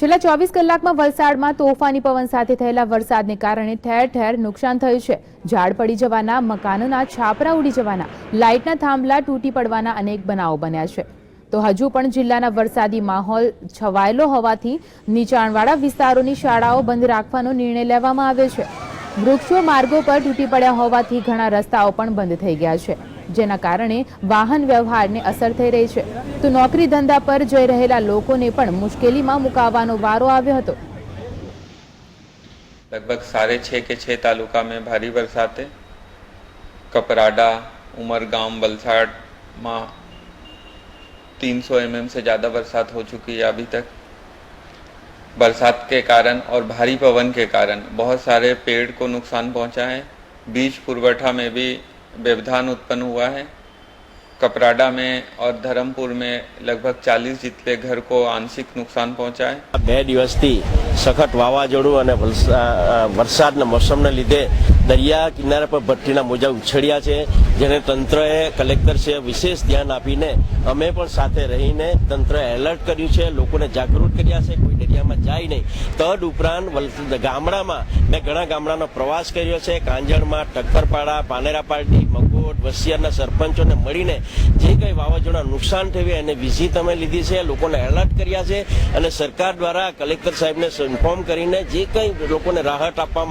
છેલ્લા ચોવીસ કલાકમાં વલસાડમાં તોફાની પવન સાથે થયેલા વરસાદને કારણે ઠેર ઠેર નુકસાન થયું છે. ઝાડ પડી જવાના, મકાનોના છાપરા ઉડી જવાના, લાઇટના થાંભલા તૂટી પડવાના અનેક બનાવો બન્યા છે. તો હજુ પણ જિલ્લાના વરસાદી માહોલ છવાયેલો હોવાથી નીચાણવાળા વિસ્તારોની શાળાઓ બંધ રાખવાનો નિર્ણય લેવામાં આવ્યો છે. વૃક્ષો માર્ગો પર તૂટી પડ્યા હોવાથી ઘણા રસ્તાઓ પણ બંધ થઈ ગયા છે. જેના કારણે વાહન વ્યવહારને અસર થઈ રહી છે તો નોકરી ધંધા પર જઈ રહેલા લોકોને પણ મુશ્કેલીમાં મુકાવાનો વારો આવ્યો હતો लगभग साढ़े छः के छः तालुका में भारी बरसातें कपराडा उमरगांव वलसाड में तीन सौ एम से ज़्यादा बरसात हो चुकी है अभी तक बरसात के कारण और भारी पवन के कारण बहुत सारे पेड़ को नुकसान पहुंचा है बीज पुरवठा में भी व्यवधान उत्पन्न हुआ है कपराडा में और धर्मपुर में लगभग 40 जितने घर को आंशिक नुकसान पहुंचा है આ બે દિવસથી સખત વાવાઝોડું અને વલસા- અ, વરસાદના મોસમને લીધે દરિયા કિનારા પર ભટ્ટીના મોજા ઉછળ્યા છે જેને તંત્રએ કલેક્ટર છે વિશેષ ધ્યાન આપીને અમે પણ સાથે રહીને તંત્રએ એલર્ટ કર્યું છે લોકોને જાગૃત કર્યા છે કોઈ દરિયામાં જાય નહીં તદ ઉપરાંત વલ- ગામડામાં મેં ઘણા ગામડાનો પ્રવાસ કર્યો છે કાંજણમાં ટક્કરપાડા પાનેરા પાર્ટી વસિયાના સરપંચોને મળીને જે કંઈ વાવાઝોડા નુકસાન થયું એને વિઝી તમે લીધી છે, લોકોને એલર્ટ કર્યા છે અને સરકાર દ્વારા કલેક્ટર સાહેબને ઇન્ફોર્મ કરીને જે કંઈ લોકોને રાહત આપવામાં